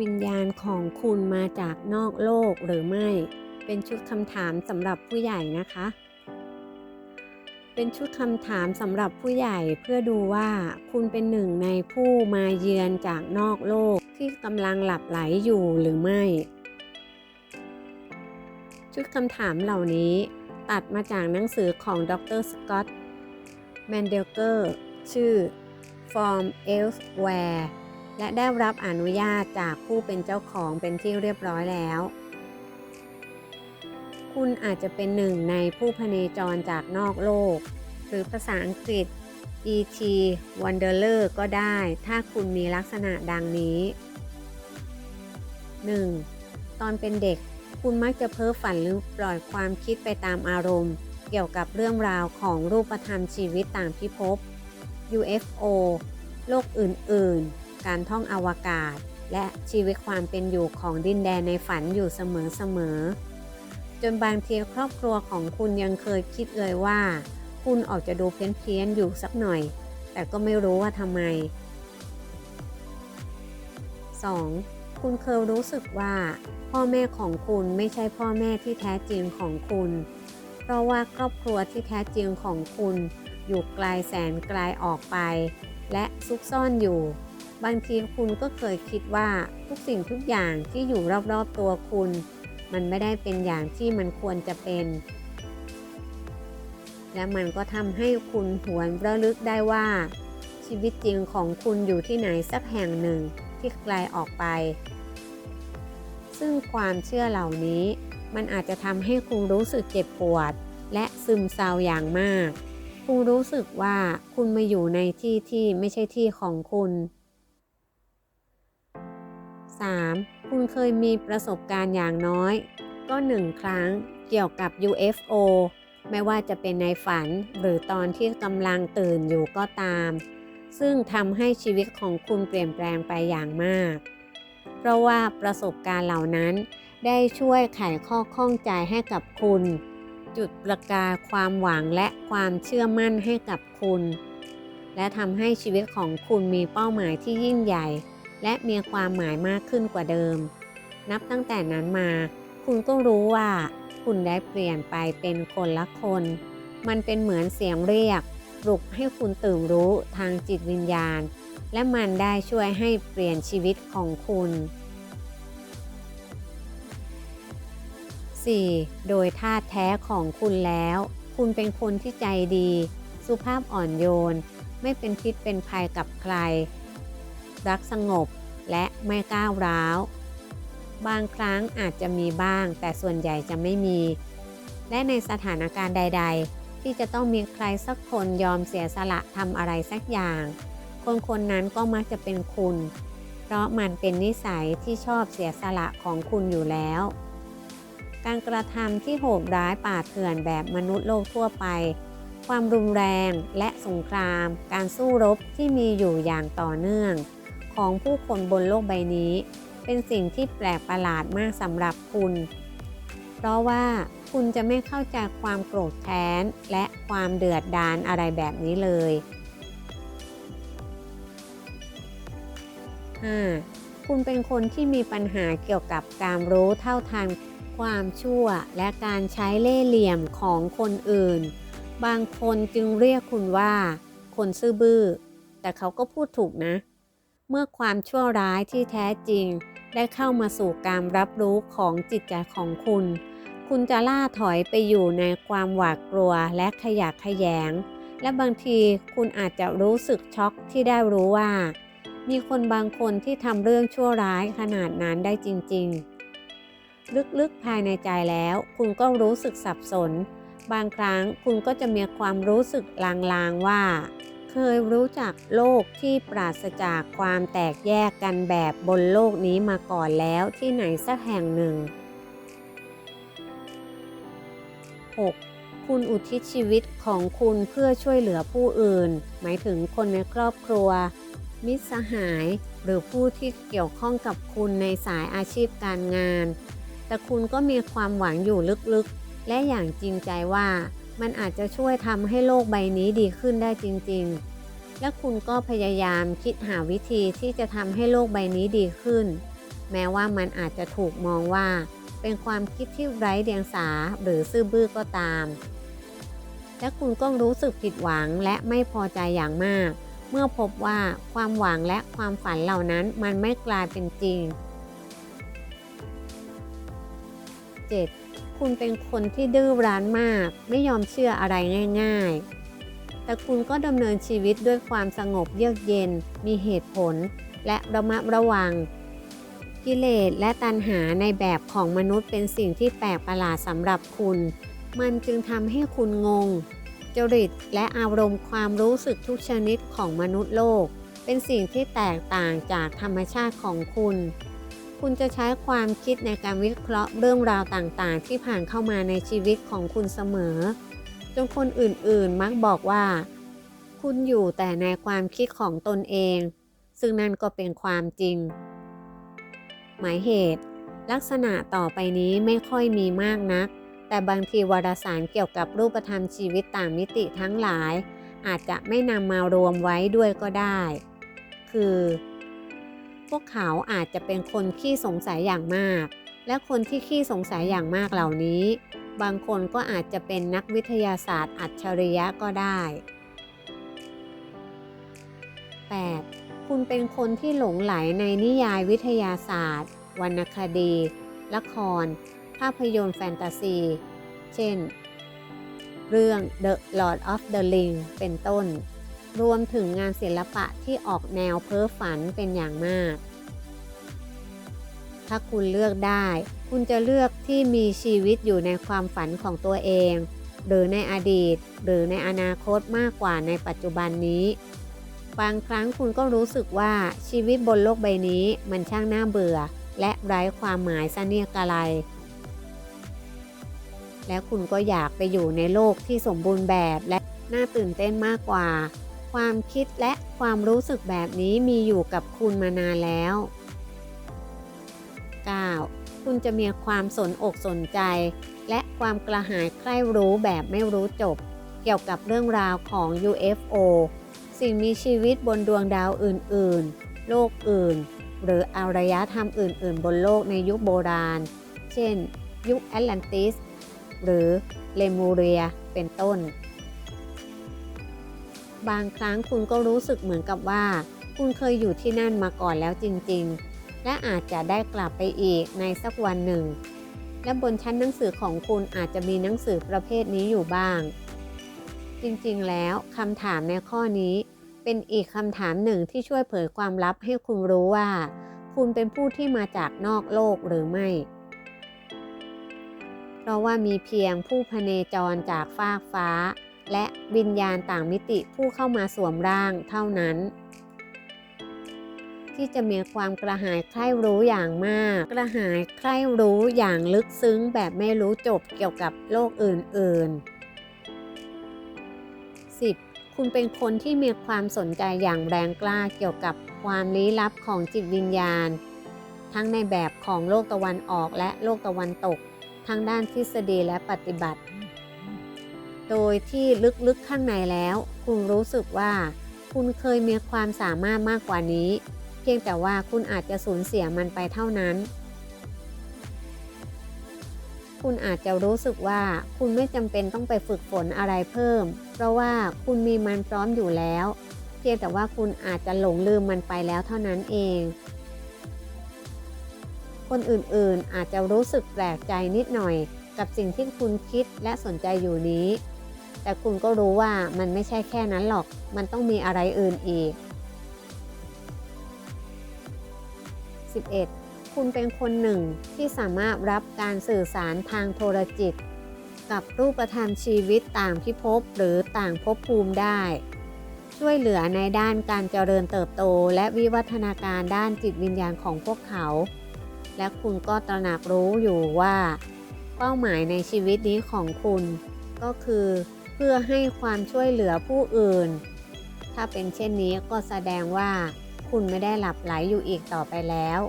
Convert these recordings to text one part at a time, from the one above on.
วิญญาณของคุณมาจากนอกโลกหรือไม่ เป็นชุดคำถามสำหรับผู้ใหญ่นะคะ เป็นชุดคำถามสำหรับผู้ใหญ่เพื่อดูว่าคุณเป็นหนึ่งในผู้มาเยือนจากนอกโลกที่กำลังหลับไหลอยู่หรือไม่ ชุดคำถามเหล่านี้ตัดมาจากหนังสือของดรสกอตต์แมนเดลเกอร์ชื่อ From Elsewhere และได้รับอนุญาตจากผู้เป็นเจ้าของเป็นที่เรียบร้อยแล้ว คุณอาจจะเป็นหนึ่งในผู้พเนจรจากนอกโลก หรือภาษาอังกฤษ E.T. Wanderer ก็ได้ ถ้าคุณมีลักษณะดังนี้ 1. ตอนเป็นเด็ก คุณมักจะเพ้อฝันหรือปล่อยความคิดไปตามอารมณ์ เกี่ยวกับเรื่องราวของรูปธรรมชีวิตต่างพิภพ UFO โลกอื่น ๆ การท่องอวกาศ และชีวิตความเป็นอยู่ของดินแดนในฝันอยู่เสมอๆจนบางทีครอบครัวของคุณยังเคยคิดเลยว่า คุณออกจะดูเพี้ยนๆอยู่สักหน่อย แต่ก็ไม่รู้ว่าทำไม 2. คุณเคยรู้สึกว่า พ่อแม่ของคุณไม่ใช่พ่อแม่ที่แท้จริงของคุณ เพราะว่าครอบครัวที่แท้จริงของคุณอยู่ไกลแสนไกลออกไป และซุกซ่อนอยู่ บางทีคุณก็เคยคิดว่าทุกสิ่งทุกอย่างที่อยู่รอบๆตัวคุณ มันไม่ได้เป็นอย่างที่มันควรจะเป็น และมันก็ทำให้คุณหวนระลึกได้ว่า ชีวิตจริงของคุณอยู่ที่ไหนสักแห่งหนึ่งที่ไกลออกไป ซึ่งความเชื่อเหล่านี้ มันอาจจะทำให้คุณรู้สึกเจ็บปวด และซึมเศร้าอย่างมาก คุณรู้สึกว่าคุณมาอยู่ในที่ที่ไม่ใช่ที่ของคุณ 3. คุณเคยมีประสบการณ์อย่างน้อย ก็หนึ่งครั้งเกี่ยวกับ UFO ไม่ว่าจะเป็นในฝันหรือตอนที่กำลังตื่นอยู่ก็ตาม ซึ่งทำให้ชีวิตของคุณเปลี่ยนแปลงไปอย่างมาก เพราะว่าประสบการณ์เหล่านั้น ได้ช่วยไขข้อข้องใจให้กับคุณ จุดประกายความหวังและความเชื่อมั่นให้กับคุณ และทำให้ชีวิตของคุณมีเป้าหมายที่ยิ่งใหญ่ และมีความหมายมากขึ้นกว่าเดิม นับตั้งแต่นั้นมา คุณก็รู้ว่า คุณได้เปลี่ยนไปเป็นคนละคน มันเป็นเหมือนเสียงเรียกปลุกให้คุณตื่นรู้ทางจิตวิญญาณ และมันได้ช่วยให้เปลี่ยนชีวิตของคุณ 4. โดยท่าแท้ของคุณแล้ว คุณเป็นคนที่ใจดี สุภาพอ่อนโยน ไม่เป็นพิษเป็นภัยกับใคร รักสงบและไม่ก้าวร้าว บางครั้งอาจจะมีบ้าง แต่ส่วนใหญ่จะไม่มี และในสถานการณ์ใด ๆ ที่จะต้องมีใครสักคนยอมเสียสละทำอะไรสักอย่าง คนคนนั้นก็มักจะเป็นคุณ เพราะมันเป็นนิสัยที่ชอบเสียสละของคุณอยู่แล้ว การกระทำที่โหดร้ายป่าเถื่อนแบบมนุษย์โลกทั่วไปความรุนแรงและสงคราม การสู้รบที่มีอยู่อย่างต่อเนื่อง ของผู้คนบนโลกใบนี้ เป็นสิ่งที่แปลกประหลาดมากสำหรับคุณ เพราะว่าคุณจะไม่เข้าใจความโกรธแค้น และความเดือดดาลอะไรแบบนี้เลย 5. คุณเป็นคนที่มีปัญหาเกี่ยวกับการรู้เท่าทันความชั่วและการใช้เล่ห์เหลี่ยมของคนอื่น บางคนจึงเรียกคุณว่า คนซื่อบื้อ แต่เขาก็พูดถูกนะ เมื่อความชั่วร้ายที่แท้จริง ได้เข้ามาสู่การรับรู้ของจิตใจของคุณ คุณจะล่าถอยไปอยู่ในความหวาดกลัวและขยะแขยง และบางทีคุณอาจจะรู้สึกช็อกที่ได้รู้ว่า มีคนบางคนที่ทำเรื่องชั่วร้ายขนาดนั้นได้จริง ๆ ลึกๆภายในใจแล้ว คุณก็รู้สึกสับสน บางครั้งคุณก็จะมีความรู้สึกลางๆว่า เคยรู้จักโลกที่ปราศจากความแตกแยกกันแบบบนโลกนี้มาก่อนแล้วที่ไหนสักแห่งหนึ่ง 6. คุณอุทิศชีวิตของคุณเพื่อช่วยเหลือผู้อื่น หมายถึงคนในครอบครัว มิตรสหาย หรือผู้ที่เกี่ยวข้องกับคุณในสายอาชีพการงาน แต่คุณก็มีความหวังอยู่ลึกๆ และอย่างจริงใจว่า มันอาจจะช่วยทำให้โลกใบนี้ดีขึ้นได้จริงๆ และคุณก็พยายามคิดหาวิธีที่จะทำให้โลกใบนี้ดีขึ้น แม้ว่ามันอาจจะถูกมองว่า เป็นความคิดที่ไร้เดียงสาหรือซื่อบื้อก็ตาม และคุณก็รู้สึกผิดหวังและไม่พอใจอย่างมาก เมื่อพบว่าความหวังและความฝันเหล่านั้นมันไม่กลายเป็นจริง 7. คุณเป็นคนที่ดื้อรั้นมาก ไม่ยอมเชื่ออะไรง่าย ๆ แต่คุณก็ดำเนินชีวิตด้วยความสงบเยือกเย็น มีเหตุผล และระมัดระวัง กิเลสและตัณหาในแบบของมนุษย์เป็นสิ่งที่แปลกประหลาดสำหรับคุณ มันจึงทำให้คุณงง จริตและอารมณ์ความรู้สึกทุกชนิดของมนุษย์โลก เป็นสิ่งที่แตกต่างจากธรรมชาติของคุณ คุณจะใช้ความคิดในการวิเคราะห์เรื่องราวต่างๆ ที่ผ่านเข้ามาในชีวิตของคุณเสมอ จนคนอื่นๆมักบอกว่า คุณอยู่แต่ในความคิดของตนเอง ซึ่งนั่นก็เป็นความจริง หมายเหตุ ลักษณะต่อไปนี้ไม่ค่อยมีมากนัก แต่บางทีวารสารเกี่ยวกับรูปธรรมชีวิตต่างมิติทั้งหลาย อาจจะไม่นำมารวมไว้ด้วยก็ได้ คือ พวกเขาอาจจะเป็นคนขี้สงสัยอย่างมาก และคนที่ขี้สงสัยอย่างมากเหล่านี้ บางคนก็อาจจะเป็นนักวิทยาศาสตร์อัจฉริยะก็ได้ 8. คุณเป็นคนที่หลงไหลในนิยายวิทยาศาสตร์ วรรณคดี ละคร ภาพยนตร์แฟนตาซี เช่น เรื่อง The Lord of the Ring เป็นต้น รวมถึงงานศิลปะที่ออกแนวเพ้อฝันเป็นอย่างมาก ถ้าคุณเลือกได้ คุณจะเลือกที่มีชีวิตอยู่ในความฝันของตัวเอง หรือในอดีต หรือในอนาคตมากกว่าในปัจจุบันนี้ บางครั้งคุณก็รู้สึกว่าชีวิตบนโลกใบนี้มันช่างน่าเบื่อ และไร้ความหมายซะเนี่ยกะไรและคุณก็อยากไปอยู่ในโลกที่สมบูรณ์แบบและน่าตื่นเต้นมากกว่า ความคิดและความรู้สึกแบบนี้มีอยู่กับคุณมานานแล้ว 9. คุณจะมีความสนอกสนใจ และความกระหายใคร่รู้แบบไม่รู้จบ เกี่ยวกับเรื่องราวของ UFO สิ่งมีชีวิตบนดวงดาวอื่น ๆ โลกอื่น หรืออารยธรรมอื่น ๆ บนโลกในยุคโบราณ เช่น ยุคแอตแลนติส หรือเลมูเรีย เป็นต้น บางครั้งคุณก็รู้สึกเหมือนกับว่า คุณเคยอยู่ที่นั่นมาก่อนแล้วจริงๆ และอาจจะได้กลับไปอีกในสักวันหนึ่ง และบนชั้นหนังสือของคุณอาจจะมีหนังสือประเภทนี้อยู่บ้าง จริงๆ แล้วคำถามในข้อนี้ เป็นอีกคำถามหนึ่งที่ช่วยเผยความลับให้คุณรู้ว่า คุณเป็นผู้ที่มาจากนอกโลกหรือไม่เพราะว่ามีเพียงผู้พเนจรจากฟากฟ้า และวิญญาณต่างมิติผู้เข้ามาสวมร่างเท่านั้น ที่จะมีความกระหายใคร่รู้อย่างมาก กระหายใคร่รู้อย่างลึกซึ้งแบบไม่รู้จบเกี่ยวกับโลกอื่น ๆ 10. คุณเป็นคนที่มีความสนใจอย่างแรงกล้าเกี่ยวกับความลี้ลับของจิตวิญญาณ ทั้งในแบบของโลกตะวันออกและโลกตะวันตก ทั้งด้านทฤษฎีและปฏิบัติ โดยที่ลึกๆข้างในแล้ว คุณรู้สึกว่า คุณเคยมีความสามารถมากกว่านี้ เพียงแต่ว่าคุณอาจจะสูญเสียมันไปเท่านั้น คุณอาจจะรู้สึกว่าคุณไม่จำเป็นต้องไปฝึกฝนอะไรเพิ่ม เพราะว่าคุณมีมันพร้อมอยู่แล้ว เพียงแต่ว่าคุณอาจจะหลงลืมมันไปแล้วเท่านั้นเองคนอื่นๆ อาจจะรู้สึกแปลกใจนิดหน่อย กับสิ่งที่คุณคิดและสนใจอยู่นี้ แต่คุณก็รู้ว่ามันไม่ใช่แค่นั้นหรอก มันต้องมีอะไรอื่นอีก 11. คุณเป็นคนหนึ่งที่สามารถรับการสื่อสารทางโทรจิต กับรูปธรรมชีวิตต่างพิภพหรือต่างภพภูมิได้ ช่วยเหลือในด้านการเจริญเติบโตและวิวัฒนาการด้านจิตวิญญาณของพวกเขา และคุณก็ตระหนักรู้อยู่ว่า เป้าหมายในชีวิตนี้ของคุณก็คือ พื่อให้ความช่วยเหลือผู้อื่น ถ้าเป็นเช่นนี้ก็แสดงว่าคุณไม่ได้หลับไหลอยู่อีกต่อไปแล้ว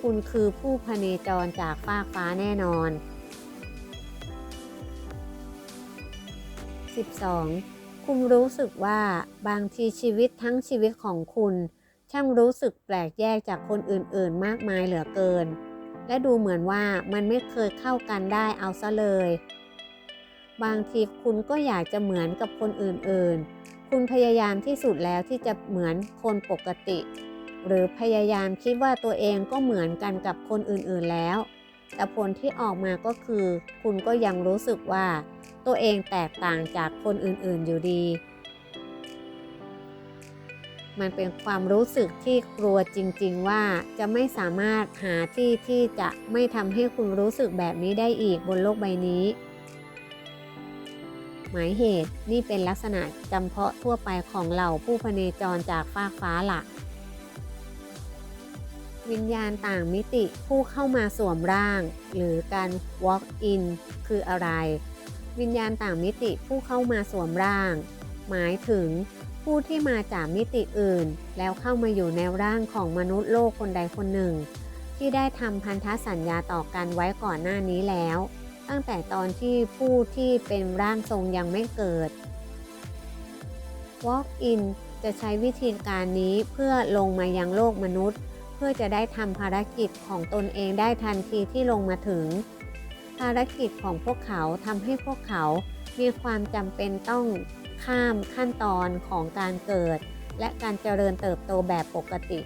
คุณคือผู้พเนจรจากฟากฟ้าแน่นอน 12. คุณรู้สึกว่าบางทีชีวิตทั้งชีวิตของคุณ ช่างรู้สึกแปลกแยกจากคนอื่นๆ มากมายเหลือเกิน และดูเหมือนว่ามันไม่เคยเข้ากันได้เอาซะเลย บางทีคุณก็อยากจะเหมือนกับคนอื่นๆ คุณพยายามที่สุดแล้วที่จะเหมือนคนปกติ หรือพยายามคิดว่าตัวเองก็เหมือนกันกับคนอื่นๆแล้ว แต่ผลที่ออกมาก็คือ คุณก็ยังรู้สึกว่า ตัวเองแตกต่างจากคนอื่นๆอยู่ดี มันเป็นความรู้สึกที่กลัวจริง ๆ ว่าจะไม่สามารถหาที่ที่จะไม่ทำให้คุณรู้สึกแบบนี้ได้อีกบนโลกใบนี้ หมายเหตุนี่เป็นลักษณะจำเพาะทั่วไปของเหล่าผู้พเนจรจากฟากฟ้าหลัก วิญญาณต่างมิติผู้เข้ามาสวมร่าง หรือการ walk in คืออะไร วิญญาณต่างมิติผู้เข้ามาสวมร่าง หมายถึงผู้ที่มาจากมิติอื่น แล้วเข้ามาอยู่ในร่างของมนุษย์โลกคนใดคนหนึ่ง ที่ได้ทำพันธสัญญาต่อกันไว้ก่อนหน้านี้แล้ว งแต่ตอนที่ผู้ที่เป็นร่างทรงยังไม่เกิด Walk in จะใช้วิธีการนี้เพื่อลงมายังโลกมนุษย์ เพื่อจะได้ทำภารกิจของตนเองได้ทันทีที่ลงมาถึง ภารกิจของพวกเขาทำให้พวกเขามีความจำเป็นต้องข้ามขั้นตอนของการเกิด และการเจริญเติบโตแบบปกติ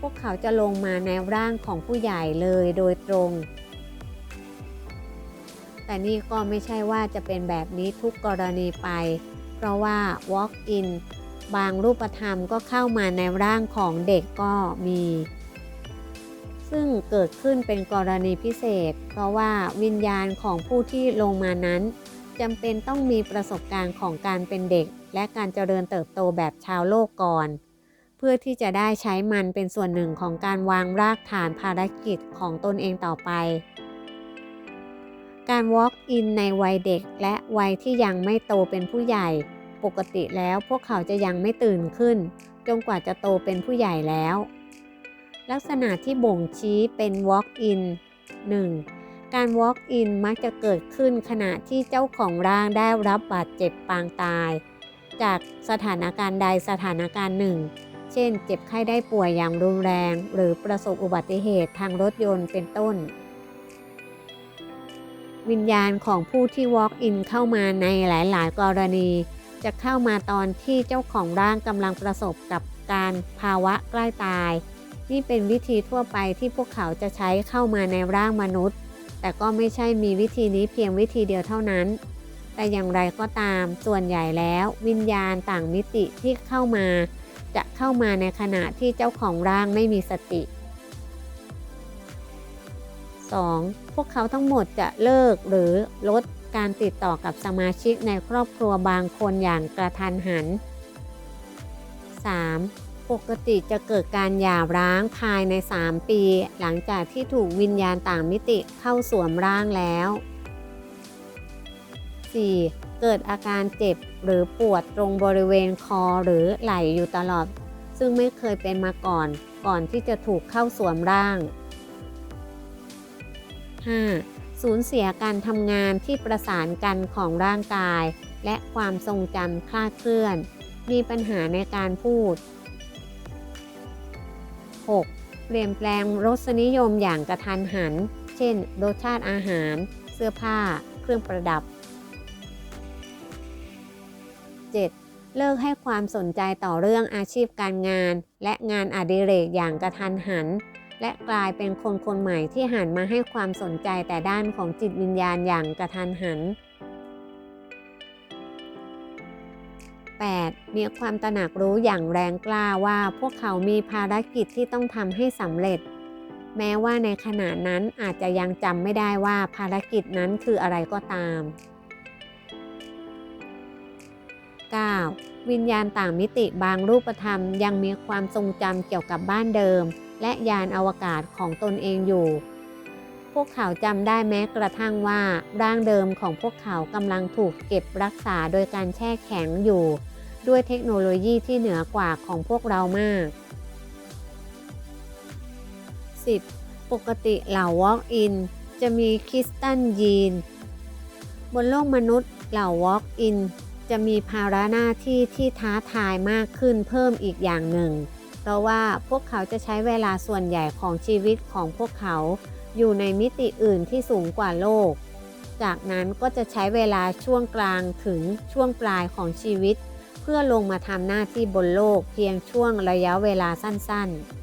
พวกเขาจะลงมาในร่างของผู้ใหญ่เลยโดยตรง แต่นี่ก็ไม่ใช่ว่าจะเป็นแบบนี้ทุกกรณีไป เพราะว่า walk in บางรูปธรรมก็เข้ามาในร่างของเด็กก็มี ซึ่งเกิดขึ้นเป็นกรณีพิเศษ เพราะว่าวิญญาณของผู้ที่ลงมานั้นจำเป็นต้องมีประสบการณ์ของการเป็นเด็ก และการเจริญเติบโตแบบชาวโลกก่อน เพื่อที่จะได้ใช้มันเป็นส่วนหนึ่งของการวางรากฐานภารกิจของตนเองต่อไป การ walk in ในวัยเด็ก และวัยที่ยังไม่โตเป็นผู้ใหญ่ ปกติแล้วพวกเขาจะยังไม่ตื่นขึ้น จนกว่าจะโตเป็นผู้ใหญ่แล้ว ลักษณะที่บ่งชี้เป็น walk in 1. การ walk in มักจะเกิดขึ้นขณะที่เจ้าของร่างได้รับบาดเจ็บปางตาย จากสถานการณ์ใดสถานการณ์หนึ่ง เช่น เจ็บไข้ได้ป่วยอย่างรุนแรง หรือประสบอุบัติเหตุทางรถยนต์เป็นต้น วิญญาณของผู้ที่ walk in เข้ามาในหลาย ๆ กรณี จะเข้ามาตอนที่เจ้าของร่างกำลังประสบกับการภาวะใกล้ตาย นี่เป็นวิธีทั่วไปที่พวกเขาจะใช้เข้ามาในร่างมนุษย์ แต่ก็ไม่ใช่มีวิธีนี้เพียงวิธีเดียวเท่านั้น แต่อย่างไรก็ตามส่วนใหญ่แล้ว วิญญาณต่างมิติที่เข้ามา จะเข้ามาในขณะที่เจ้าของร่างไม่มีสติ 2. พวกเขาทั้งหมดจะเลิกหรือลดการติดต่อกับสมาชิกในครอบครัวบางคนอย่างกระทันหัน 3. ปกติจะเกิดการหย่าร้างภายใน 3 ปี หลังจากที่ถูกวิญญาณต่างมิติเข้าสวมร่างแล้ว 4. เกิดอาการเจ็บหรือปวดตรงบริเวณคอหรือไหล่อยู่ตลอด ซึ่งไม่เคยเป็นมาก่อน ก่อนที่จะถูกเข้าสวมร่าง 5. สูญเสียการทำงานที่ประสานกันของร่างกาย และความทรงจำคลาดเคลื่อน มีปัญหาในการพูด 6. เปลี่ยนแปลงรสนิยมอย่างกระทันหัน เช่น รสชาติอาหาร เสื้อผ้า เครื่องประดับ 7. เลิกให้ความสนใจต่อเรื่องอาชีพการงาน และงานอดิเรกอย่างกระทันหัน และกลายเป็นคนคนใหม่ที่หันมาให้ความสนใจแต่ด้านของจิตวิญญาณอย่างกระทันหัน 8. มีความตระหนักรู้อย่างแรงกล้าว่าพวกเขามีภารกิจที่ต้องทำให้สำเร็จ แม้ว่าในขณะนั้นอาจจะยังจำไม่ได้ว่าภารกิจนั้นคืออะไรก็ตาม 9. วิญญาณต่างมิติบางรูปธรรมยังมีความทรงจำเกี่ยวกับบ้านเดิม และยานอวกาศของตนเองอยู่ พวกเขาจำได้แม้กระทั่งว่าร่างเดิมของพวกเขากำลังถูกเก็บรักษาโดยการแช่แข็งอยู่ ด้วยเทคโนโลยีที่เหนือกว่าของพวกเรามาก 10. ปกติเหล่า Walk-in จะมีคริสตัลยีน บนโลกมนุษย์เหล่า Walk-in จะมีภาระหน้าที่ที่ท้าทายมากขึ้นเพิ่มอีกอย่างหนึ่ง เพราะว่าพวกเขาจะใช้เวลาส่วนใหญ่ของชีวิตของพวกเขาอยู่ในมิติอื่นที่สูงกว่าโลก จากนั้นก็จะใช้เวลาช่วงกลางถึงช่วงปลายของชีวิต เพื่อลงมาทำหน้าที่บนโลกเพียงช่วงระยะเวลาสั้นๆ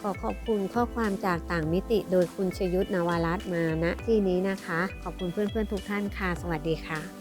ขอขอบคุณข้อความจากต่างมิติโดยคุณชยุทธนวรัตน์มาณที่นี้นะคะ ขอบคุณเพื่อนๆทุกท่านค่ะ สวัสดีค่ะ